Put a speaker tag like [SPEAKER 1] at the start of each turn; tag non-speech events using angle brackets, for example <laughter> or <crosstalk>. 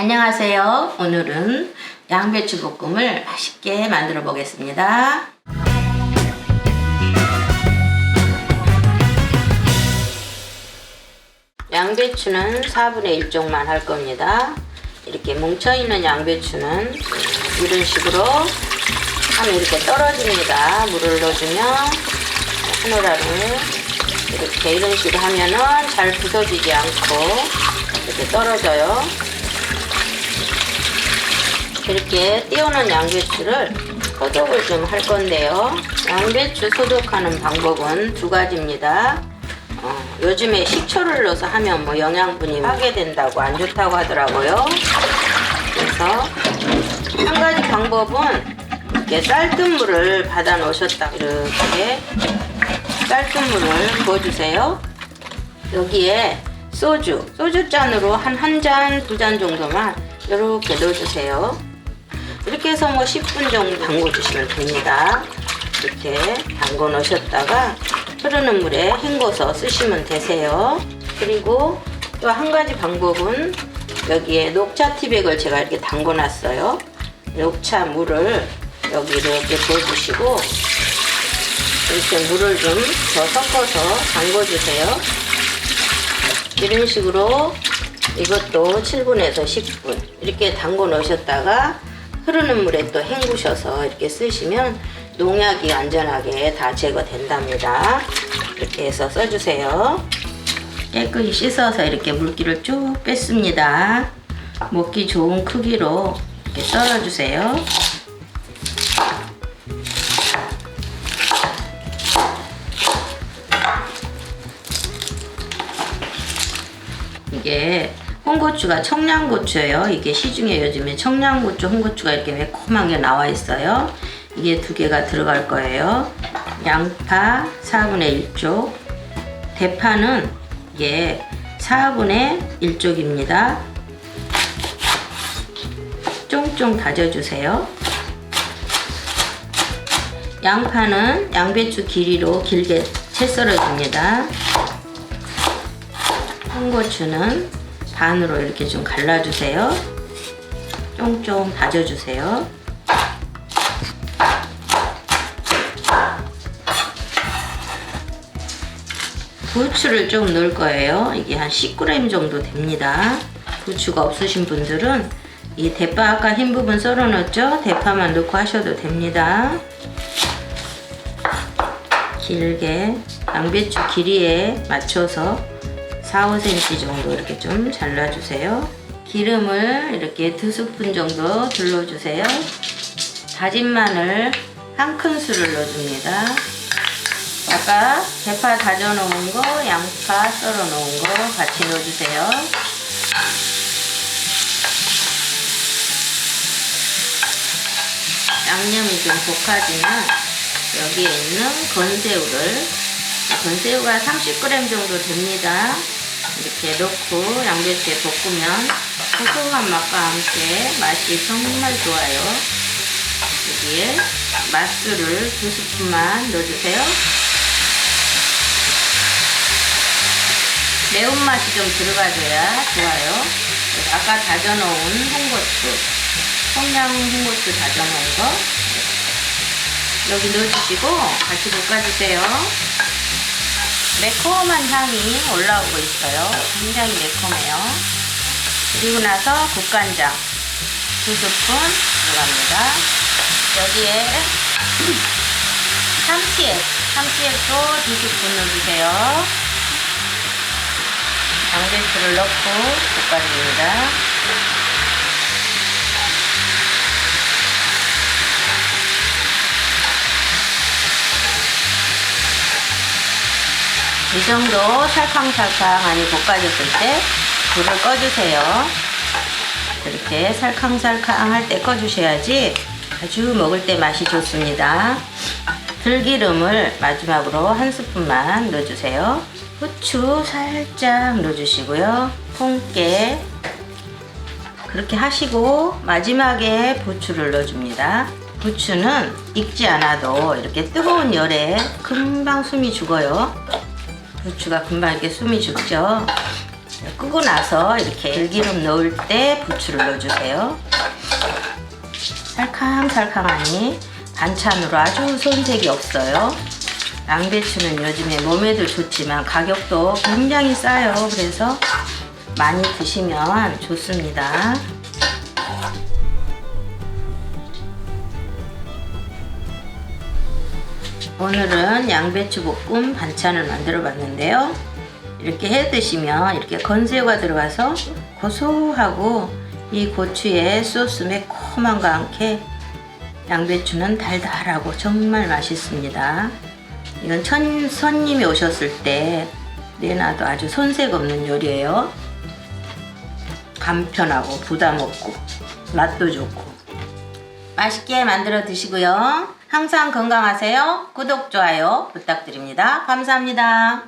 [SPEAKER 1] 안녕하세요. 오늘은 양배추 볶음을 맛있게 만들어 보겠습니다. 양배추는 4분의 1쪽만 할 겁니다. 이렇게 뭉쳐있는 양배추는 이런 식으로 하면 이렇게 떨어집니다. 물을 넣어주면 한우라를 이렇게 이런 식으로 하면은 잘 부서지지 않고 이렇게 떨어져요. 이렇게 띄우는 양배추를 소독을 좀 할 건데요. 양배추 소독하는 방법은 두 가지입니다. 어, 요즘에 식초를 넣어서 하면 뭐 영양분이 파괴된다고 안 좋다고 하더라고요. 그래서 한 가지 방법은 이렇게 쌀뜨 물을 받아 놓으셨다 이렇게 쌀뜨 물을 부어주세요. 여기에 소주, 소주 잔으로 한 한 잔, 두 잔 정도만 이렇게 넣어주세요. 이렇게 해서 뭐 10분 정도 담궈 주시면 됩니다. 이렇게 담궈 놓으셨다가 흐르는 물에 헹궈서 쓰시면 되세요. 그리고 또 한 가지 방법은 여기에 녹차 티백을 제가 이렇게 담궈 놨어요. 녹차 물을 여기 이렇게 부어주시고 이렇게 물을 좀 더 섞어서 담궈 주세요. 이런 식으로 이것도 7분에서 10분 이렇게 담궈 놓으셨다가 흐르는 물에 또 헹구셔서 이렇게 쓰시면 농약이 안전하게 다 제거된답니다. 이렇게 해서 써주세요. 깨끗이 씻어서 이렇게 물기를 쭉 뺐습니다. 먹기 좋은 크기로 이렇게 썰어주세요. 이게 홍고추가 청양고추예요. 이게 시중에 요즘에 청양고추, 홍고추가 이렇게 매콤하게 나와 있어요. 이게 두 개가 들어갈 거예요. 양파 4분의 1쪽, 대파는 이게 4분의 1쪽입니다. 쫑쫑 다져주세요. 양파는 양배추 길이로 길게 채 썰어줍니다. 홍고추는 반으로 이렇게 좀 갈라주세요. 쫑쫑 다져주세요. 부추를 좀 넣을 거예요. 이게 한 10g 정도 됩니다. 부추가 없으신 분들은 이 대파 아까 흰 부분 썰어 넣었죠? 대파만 넣고 하셔도 됩니다. 길게 양배추 길이에 맞춰서 4, 5cm 정도 이렇게 좀 잘라주세요. 기름을 이렇게 두 스푼 정도 둘러주세요. 다진 마늘 한 큰술을 넣어줍니다. 아까 대파 다져놓은 거, 양파 썰어놓은 거 같이 넣어주세요. 양념이 좀 볶아지면 여기에 있는 건새우를 건새우가 30g 정도 됩니다. 이렇게 넣고 양배추에 볶으면 고소한 맛과 함께 맛이 정말 좋아요. 여기에 맛술을 두 스푼만 넣어주세요. 매운맛이 좀 들어가줘야 좋아요. 아까 다져놓은 홍고추, 청양 홍고추 다져놓은 거 여기 넣어주시고 같이 볶아주세요. 매콤한 향이 올라오고 있어요. 굉장히 매콤해요. 그리고 나서 국간장 두 스푼 들어갑니다. 여기에 <clears throat> 참치액, 참치액도 두 스푼 넣어주세요. 양배추를 넣고 볶아줍니다. 이 정도 살캉살캉하니 볶아졌을 때 불을 꺼주세요. 이렇게 살캉살캉 할 때 꺼주셔야지 아주 먹을 때 맛이 좋습니다. 들기름을 마지막으로 한 스푼만 넣어주세요. 후추 살짝 넣어주시고요. 통깨 그렇게 하시고 마지막에 부추를 넣어줍니다. 부추는 익지 않아도 이렇게 뜨거운 열에 금방 숨이 죽어요. 부추가 금방 이렇게 숨이 죽죠. 끄고 나서 이렇게 들기름 넣을 때 부추를 넣어주세요. 살캉살캉하니 반찬으로 아주 손색이 없어요. 양배추는 요즘에 몸에도 좋지만 가격도 굉장히 싸요. 그래서 많이 드시면 좋습니다. 오늘은 양배추 볶음 반찬을 만들어 봤는데요. 이렇게 해 드시면 이렇게 건새우가 들어가서 고소하고 이 고추의 소스 매콤함과 함께 양배추는 달달하고 정말 맛있습니다. 이건 천, 손님이 오셨을 때 내놔도 아주 손색 없는 요리예요. 간편하고 부담 없고 맛도 좋고 맛있게 만들어 드시고요. 항상 건강하세요. 구독, 좋아요 부탁드립니다. 감사합니다.